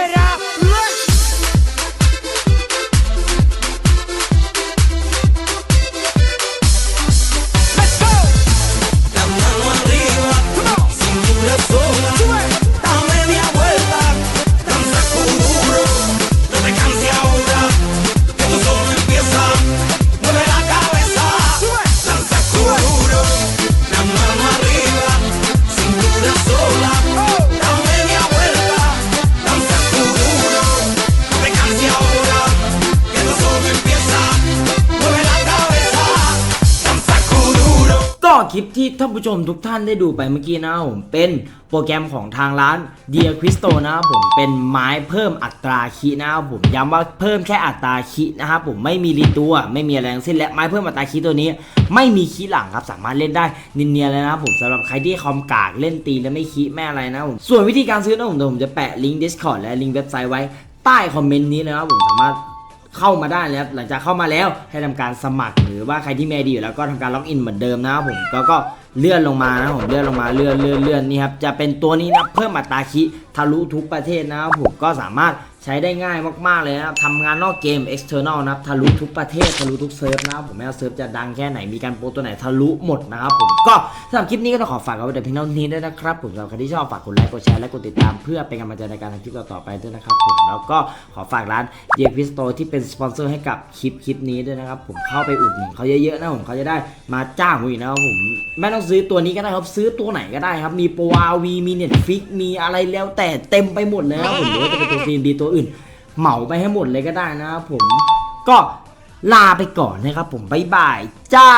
fuera. คลิปที่ท่านผู้ชมทุกท่านได้ดูไปเมื่อกี้นะผมเป็นโปรแกรมของทางร้าน Dear Crystal นะครับผมเป็นไม้เพิ่มอัตราคีนะครับผมย้ำว่าเพิ่มแค่อัตราคีนะครับผมไม่มีรีตัว ไม่มีอะไรทั้งสิ้นและไม้เพิ่มอัตราคีตัวนี้ ไม่มีคีหลังครับสามารถเล่นได้เนียนๆเลยนะครับผมสำหรับใครที่คอมกากเล่นตีแล้วไม่คีแม่อะไรนะผมส่วนวิธีการซื้อนะผมเดี๋ยวผมจะแปะลิงก์ Discord และลิงก์เว็บไซต์ไว้ใต้คอมเมนต์นี้เลยนะครับผมสามารถเข้ามาได้แล้วหลังจากเข้ามาแล้วให้ทำการสมัคร รือว่าใครที่แมดีอยู่แล้วก็ทำการล็อกอินเหมือนเดิมนะครับผมแล้วก็เลื่อนลงมานะผมเลื่อนลงมาเลื่อนเลื่อนเลื่อนนี่ครับจะเป็นตัวนี้นะเพิ่มอัตราคิทะลุทุกประเทศนะครับผมก็สามารถ ใช้ได้ง่ายมากๆเลยนะครับทำงานนอกเกม external นะครับทะลุทุกประเทศทะลุทุกเซิร์ฟนะครับผมไม่ว่าเซิร์ฟจะดังแค่ไหนมีการโปรตัวไหนทะลุหมดนะครับผมก็สำหรับคลิปนี้ก็ต้องขอฝากเอาไว้แต่เพียงเท่านี้ด้วยนะครับผมสำหรับใครที่ชอบฝากกดไลค์กดแชร์และกดติดตามเพื่อเป็นกำลังใจในการทำคลิปต่อๆไปด้วยนะครับผมแล้วก็ขอฝากร้านเดียพิสโตที่เป็นสปอนเซอร์ให้กับคลิปคลิปนี้ด้วยนะครับผมเข้าไปอุดหนุนเขาเยอะๆนะผมเขาจะได้มาจ้างผมอีกนะครับผมไม่ต้องซื้อตัวนี้ก็ได้ครับซื้อตัวไหนก็ได้ครับมีโปรอาวีมีเน็ตฟิกมีอะไรแล้วแต่เต็มไปหมดเลยนะครับผมหรือว่าจะเป็นตัวซีนดีตัวอื่น เหมาไปให้หมดเลยก็ได้นะครับผมก็ลาไปก่อนนะครับผมบ๊ายบายจ้า